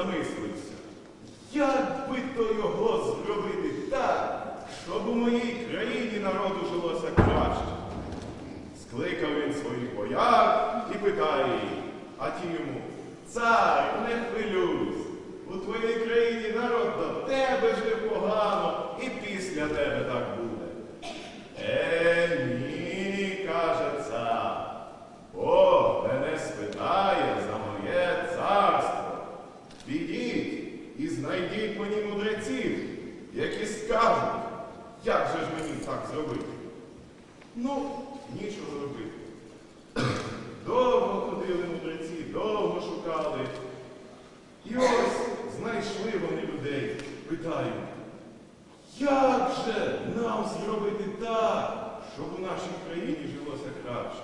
Замислився, як би то його зробити так, щоб у моїй країні народу жилося краще. Скликав він своїх бояр і питає їх, а ті йому, цар, не хвилюйся, у твоїй країні народ до тебе жив погано, і після тебе так буде. Е, ні, каже цар. Бог мене спитає за моє царство. Підіть і знайдіть мені мудреців, які скажуть, як же ж мені так зробити. Ну, нічого робити. Довго ходили мудреці, довго шукали. І ось знайшли вони людей, питають, як же нам зробити так, щоб у нашій країні жилося краще?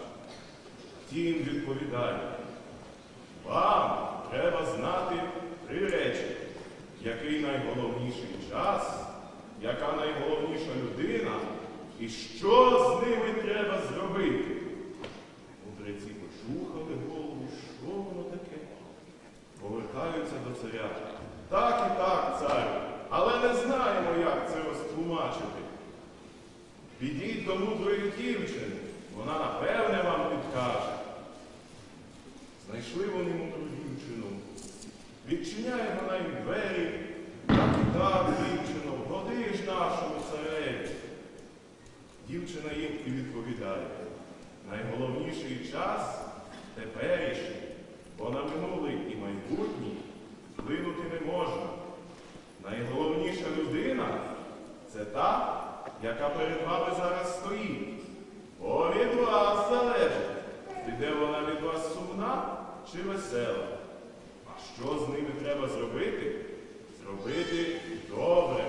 Тім відповідає, вам треба знати три речі, який найголовніший час, яка найголовніша людина, і що з ними треба зробити. Мудреці почухали голову, що воно таке? Повертаються до царя. Так і так, царю, але не знаємо, як це розтлумачити. Підіть до мудрої дівчини, вона напевне вам підкаже. Знайшли вони мудру дівчину. Відчиняє вона їм двері, так дівчино, вгоди ж нашому цареві. Дівчина їм і відповідає. Найголовніший час теперішній, бо на минулий і майбутній вплинути не можна. Найголовніша людина це та, яка перед вами зараз стоїть. Бо від вас залежить, піде вона від вас сумна чи весела. А що з ними треба зробити? Зробити добре,